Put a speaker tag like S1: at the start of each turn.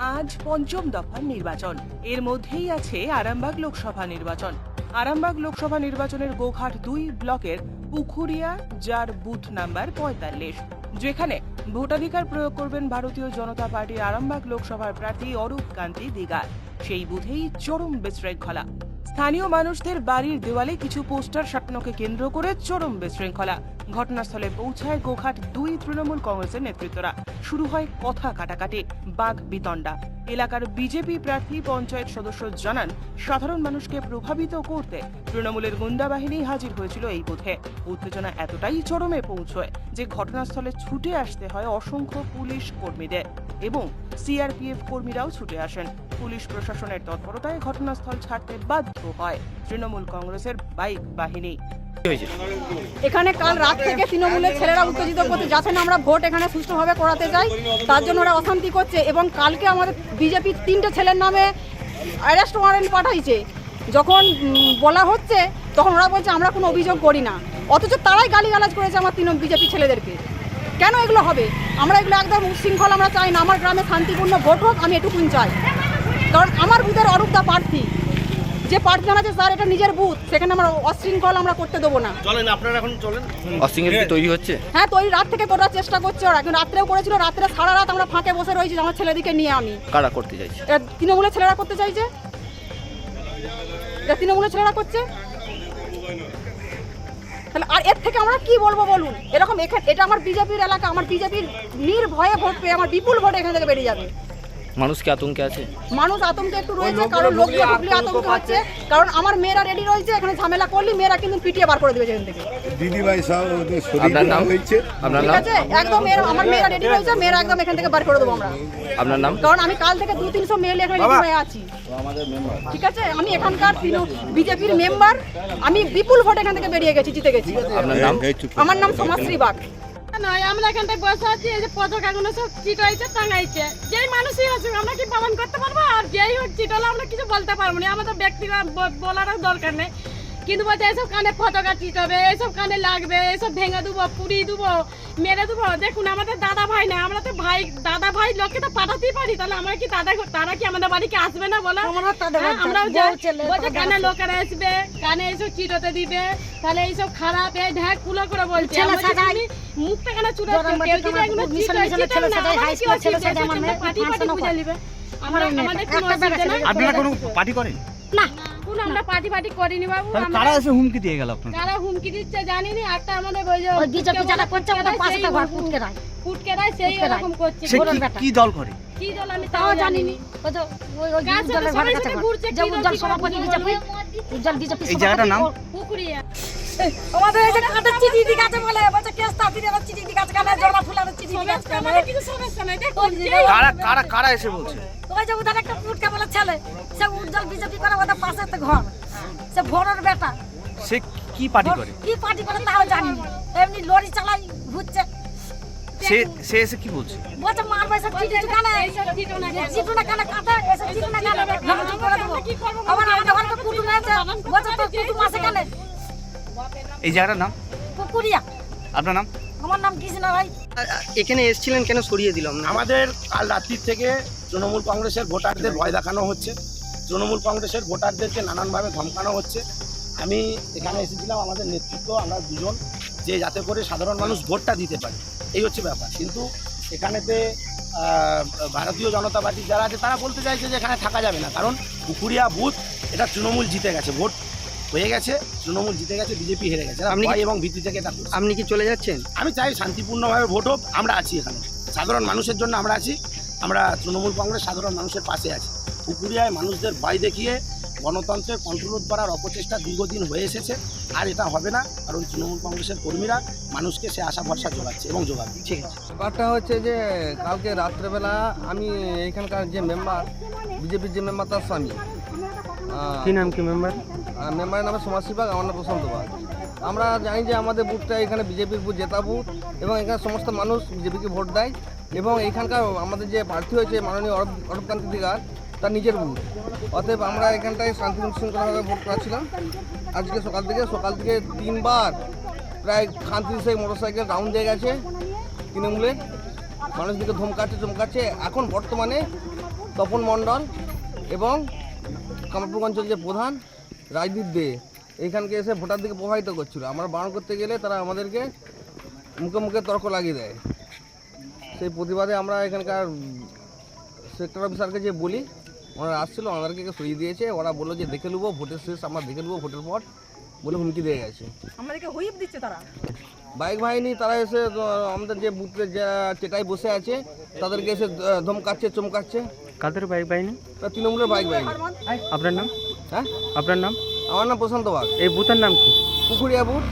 S1: আজ পঞ্চম দফার নির্বাচন। এর মধ্যেই আছে আরামবাগ লোকসভা নির্বাচন। আরামবাগ লোকসভা নির্বাচনের গোঘাট দুই ব্লকের পুখুরিয়া, যার বুথ নাম্বার পঁয়তাল্লিশ। যেখানে ভোটাধিকার প্রয়োগ করবেন ভারতীয় জনতা পার্টির আরামবাগ লোকসভার প্রার্থী অরূপ কান্তি দিগার। সেই বুথেই চরম বিশৃঙ্খলা। স্থানীয় মানুষদের বাড়ির দেওয়ালে কিছু পোস্টার সাটানোকে কেন্দ্র করে চরম বিশৃঙ্খলা। ঘটনাস্থলে পৌঁছায় গোঘাট দুই তৃণমূল কংগ্রেসের নেতৃত্বরা। শুরু হয় কথা কাটাকাটি, বাঘ বিতণ্ডা। এলাকার বিজেপি প্রার্থী পঞ্চায়েত সদস্য জানান, সাধারণ মানুষকে প্রভাবিত করতে তৃণমূলের গুন্ডা বাহিনী হাজির হয়েছিল এই বুথে। উত্তেজনা এতটাই চরমে পৌঁছয় যে ঘটনাস্থলে ছুটে আসতে হয় অসংখ্য পুলিশ কর্মীদের এবং সিআরপিএফ কর্মীরাও ছুটে আসেন। পুলিশ প্রশাসনের তৎপরতায় ঘটনাস্থল ছাড়তে বাধ্য হয় তৃণমূল কংগ্রেসের বাইক বাহিনী।
S2: এখানে কাল রাত থেকে তৃণমূলের ছেলেরা উত্তেজিত করতে না, আমরা ভোট এখানে সুষ্ঠুভাবে করাতে চাই। তার জন্য ওরা অশান্তি করছে এবং কালকে আমাদের বিজেপির তিনটে ছেলের নামে অ্যারেস্ট ওয়ারেন্ট পাঠাইছে। যখন বলা হচ্ছে, তখন ওরা বলছে, আমরা কোনো অভিযোগ করি না। অথচ তারাই গালিগালাজ করেছে আমার তৃণ বিজেপি ছেলেদেরকে। কেন এগুলো হবে? আমরা এগুলো একদম উচ্ছৃঙ্খল আমরা চাই না। আমার গ্রামে শান্তিপূর্ণ ভোট হোক, আমি এটুকুন চাই। কারণ আমার বুথের অরূপদা প্রার্থী। যে প্রার্থী জানাচ্ছে স্যার এটা নিজের বুথ। সেখানে আমরা অশৃঙ্খল আমরা করতে দেবো না।
S3: চলেন আপনারা এখন চলেন।
S4: অশৃঙ্খল কি তৈরি হচ্ছে?
S2: হ্যাঁ তো ওই রাত থেকে করার চেষ্টা করছে ওরা কিন্তু রাত্রেও করেছিল রাত্রে সারা রাত আমরা ফাঁকে বসে রয়েছি আমার ছেলেদিকে নিয়ে আমি।
S4: কারা করতে চাইছে?
S2: তৃণমূলের ছেলেরা করতে চাইছে? এটা তৃণমূলের ছেলেরা করছে? তাহলে আর এর থেকে আমরা কি বলব বলুন? এরকম এখানে এটা আমার বিজেপির এলাকা আমার বিজেপির নির্ভয়ে ভোট পেয়ে আমার বিপুল ভোট এখান থেকে বেরিয়ে যাবে।
S4: মানুষ কি আতঙ্কে আছে?
S2: মানুষ আতঙ্কে একটু রয়েছে কারণ লোক ঢুকলে আতঙ্ক হচ্ছে কারণ আমার মেয়েরা রেডি রয়েছে এখানে ঝামেলা করলে মেয়েরা কিন্তু পিটিয়ে বার করে দেবে যেখান থেকে।
S5: দিদি ভাই সব ওদের শরীর
S4: আপনার নাম?
S5: হয়েছে।
S4: আপনার নাম?
S2: আছে একদম মেয়েরা আমার মেয়েরা রেডি রয়েছে মেয়েরা একদম এখান থেকে বার করে দেবো আমরা।
S4: আপনার নাম?
S2: কারণ আমি কাল থেকে দু তিনশো মেল এখানে রেডি হয়ে আছি। ঠিক আছে আমি এখানকার বিজেপির মেম্বার আমি বিপুল ভোট এখান থেকে বেরিয়ে গেছি জিতে গেছি।
S4: আপনার নাম?
S2: আমার নাম সমাশ্রী বাগ
S6: নয়, আমরা এখানটায় বসে আছি, এই যে পতাকাগুলো সব চিটাইছে টাঙাইছে। যেই মানুষই আসুক, আমরা কি পালন করতে পারব? আর যেই হোক চিটালে আমরা কিছু বলতে পারব না। আমাদের ব্যক্তিগত বলারও দরকার নেই। কিন্তু বলছে এসব কানে পতাকা চিটাবে এসব কানে লাগবে? এসব ভেঙে দেবো পুড়ি দেবো মেরে দেবো? দেখুন আমাদের দাদা ভাই না আমরা তো ভাই দাদা ভাই লোককে তো পাঠাতেই পারি। তাহলে আমরা কি দাদা তারা কি আমাদের বাড়িকে আসবে না বলো? হ্যাঁ, আমরাও বলছে কানে লোকেরা আসবে কানে এসব চিটোতে দিবে। তাহলে এইসব খারাপ এই ঢ্যাক কুলো করে বলছে। আমরা মুখটা কেন চুড়ে আমাদের কি অসুবিধা? আছে? তোমরা পার্টি পার্টি বুঝে নিবে। আমরা আমাদের কোনো অসুবিধা নেই।
S3: আপনারা কোনো পার্টি করেন।
S6: না আমরা পার্টি পার্টি করিনি বাবু আমরা
S3: কারা এসে হুমকি দিয়ে গেল আপনার
S6: কারা হুমকি দিচ্ছে জানিনি একটা আমাদের ওই যে
S7: ওই বিজেপি যারা করছে পাশে
S6: দেয়,
S7: ঘর ফুটকে রায়
S6: ফুটকে দেয় সেই এরকম করছে।
S7: বলুন
S3: কি-
S7: বেটা।
S3: কি দল করে?
S6: কি দল আমি
S7: তাও জানিনি।
S6: জানিনি
S7: ওই তো ওই ওই
S6: সবাই
S7: ঘরের কাছে
S6: ঘুরছে,
S7: যে উজ্জ্বল সভাপতি বিজেপি উজ্জ্বল বিজেপি
S3: এই জায়গাটার নাম?
S6: পুকুরিয়া।
S7: আমাদের এই যে কাদের চিঠি দিকে আছে বলে বলছে কেস তা দিলে চিঠি দিকে আছে কেন জমা ফুলানোর চিঠি আছে কেন
S6: আমাদের কিছু সমস্যা নাই যেই
S3: কারা কারা কারা এসে বলছে?
S7: ওই যে একটা ফুটকে বলে ছেলে সে উজ্জ্বল বিজেপি করে ওদের পাশে তো ঘর। সে ভোরের বেটা।
S3: সে কি পার্টি করে?
S7: কি পার্টি করে তাও জানি না। এমনি লরি চালাই ঘুরছে।
S3: সে সে এসে কি বলছে?
S7: বলছে মারবে সব চিঠি কানে
S6: এইসব না কেন?
S7: চিঠি না কানে কাটে এসে চিঠি না কানে ভাঙচুর করে দেবো আবার আমাদের ঘরে কুটুম আছে বলছে তো কুটুম আছে কানে
S3: এই জায়গাটার নাম?
S7: পুকুরিয়া।
S3: আপনার নাম?
S7: আমার নাম কৃষ্ণ ভাই
S8: এখানে এসেছিলেন কেন সরিয়ে দিলাম
S9: আমাদের কাল রাত্রির থেকে তৃণমূল কংগ্রেসের ভোটারদের ভয় দেখানো হচ্ছে। তৃণমূল কংগ্রেসের ভোটারদেরকে নানানভাবে ধমকানো হচ্ছে। আমি এখানে এসেছিলাম আমাদের নেতৃত্ব আমরা দুজন যে যাতে করে সাধারণ মানুষ ভোটটা দিতে পারে। এই হচ্ছে ব্যাপার। কিন্তু এখানেতে ভারতীয় জনতা পার্টি যারা আছে তারা বলতে চাইছে যে এখানে থাকা যাবে না। কারণ পুকুরিয়া বুথ এটা তৃণমূল জিতে গেছে। ভোট হয়ে গেছে তৃণমূল জিতে গেছে বিজেপি হেরে গেছে।
S8: আপনি
S9: এবং ভীতি থেকে এটা
S8: আপনি কি চলে যাচ্ছেন?
S9: আমি চাই শান্তিপূর্ণভাবে ভোট হোক আমরা আছি এখানে। সাধারণ মানুষের জন্য আমরা আছি। আমরা তৃণমূল কংগ্রেস সাধারণ মানুষের পাশে আছি। পুকুরিয়ায় মানুষদের ভয় দেখিয়ে গণতন্ত্রের কন্ট্রোল করার অপচেষ্টা দীর্ঘদিন হয়ে এসেছে। আর এটা হবে না কারণ তৃণমূল কংগ্রেসের কর্মীরা মানুষকে সে আশা ভরসা যোগাচ্ছে এবং যোগাবে
S8: ঠিক আছে।
S10: ব্যাপারটা হচ্ছে যে কালকে রাত্রেবেলা আমি এখানকার যে মেম্বার বিজেপির যে মেম্বার তার স্বামী।
S8: কি নাম কি মেম্বার
S10: মেম্বারের নামে সমাজসী বাগ আমার নাম প্রশান্ত বাগ। আমরা জানি যে আমাদের বুথটা এখানে বিজেপির বুথ জেতা বুথ এবং এখানে সমস্ত মানুষ বিজেপিকে ভোট দেয়। এবং এখানকার আমাদের যে প্রার্থী হয়েছে মাননীয় অরূপ অরূপকান্তি দিগার, তার নিজের বুথ অতএব আমরা এখানটায় শান্তি শৃঙ্খলাভাবে ভোট করাচ্ছিলাম। আজকে সকাল থেকে সকাল থেকে তিনবার প্রায় খান্তি সেই মোটরসাইকেল রাউন্ড দিয়ে গেছে তৃণমূলের। মানুষদেরকে ধমকাচ্ছে, চমকাচ্ছে। এখন বর্তমানে তপন মণ্ডল এবং কামারপুর অঞ্চল যে প্রধান রাজদীপ দে, এইখানকে এসে ভোটারদেরকে প্রভাবিত করছিল। আমরা বারণ করতে গেলে তারা আমাদেরকে মুখে মুখে তর্ক লাগিয়ে দেয়। সেই প্রতিবাদে আমরা এখানকার সেক্টর অফিসারকে যে বলি ওনারা আসছিল ওনাদেরকে সরিয়ে দিয়েছে। ওরা বলল যে দেখে নেব ভোটের শেষ আমরা দেখে নেব ভোটের পর বলে হুমকি দিয়ে গেছে।
S2: আমাদেরকে হুইপ দিচ্ছে তারা।
S10: বাইক বাহিনী তারা এসে আমাদের যে বুথে যা চেটাই বসে আছে তাদেরকে এসে ধমকাচ্ছে চমকাচ্ছে।
S8: কাদের বাইক বাহিনী?
S10: তা তৃণমূলের বাইক বাহিনী।
S8: আপনার নাম?
S10: হ্যাঁ?
S8: আপনার নাম?
S10: আমার নাম প্রশান্ত বাগ।
S8: এই বুথের নাম কি?
S2: পুকুরিয়া বুথ।